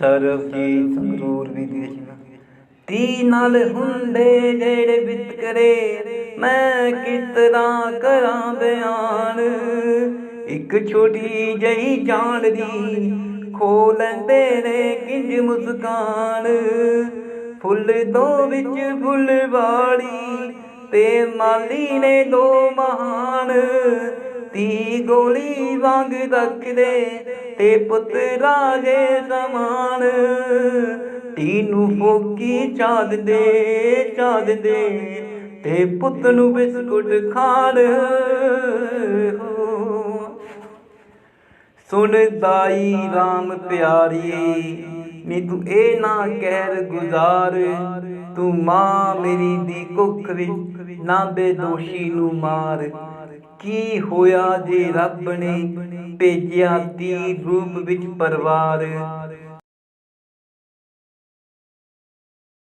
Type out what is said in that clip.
ਸਰਬਜੀਤ ਸੰਗਰੂਰ ਵੀ ਦੇਸ਼ ਤੀ ਨਾਲ ਹੁੰਦੇ ਜਿਹੜੇ ਵਿਤਕਰੇ ਮੈਂ ਕਿਤਨਾ ਕਰਾਂ ਬਿਆਨ? ਇੱਕ ਛੋਟੀ ਜਹੀ ਜਾਨ ਦੀ ਖੋ ਲੈਂਦੇ ਨੇ ਕਿੰਜ ਮੁਸਕਾਨ? ਫੁੱਲ ਦੋ ਵਿੱਚ ਫੁੱਲ ਵਾਲੀ ਤੇ ਮਾਲੀ ਨੇ ਦੋ ਮਹਾਨ। ਤੀ ਗੋਲੀ ਵਾਂਗ ਰੱਖਦੇ ਤੇ ਪੁੱਤ ਰਾਜੇ ਸਮਾਨ। ਤੀ ਨੂੰ ਫੋਕੀ ਚਾਦ ਦੇ ਚਾਦ ਦੇ ਤੇ ਪੁੱਤ ਨੂੰ ਬਿਸਕੁਟ ਖਾਣ। ਸੁਣ ਦਾਈ RAM ਪਿਆਰੀ, ਨੀ ਤੂੰ ਇਹ ਨਾ ਕਹਿਰ ਗੁਜ਼ਾਰ। ਤੂੰ ਮਾਂ ਮੇਰੀ ਦੀ ਕੁੱਖ ਵਿੱਚ ਨਾ ਬੇਦੋਸ਼ੀ ਨੂੰ ਮਾਰ। ਕੀ ਹੋਇਆ ਜੇ ਰੱਬ ਨੇ ਭੇਜਿਆ ਤੀ ਰੂਪ ਵਿੱਚ ਪਰਵਾਰ?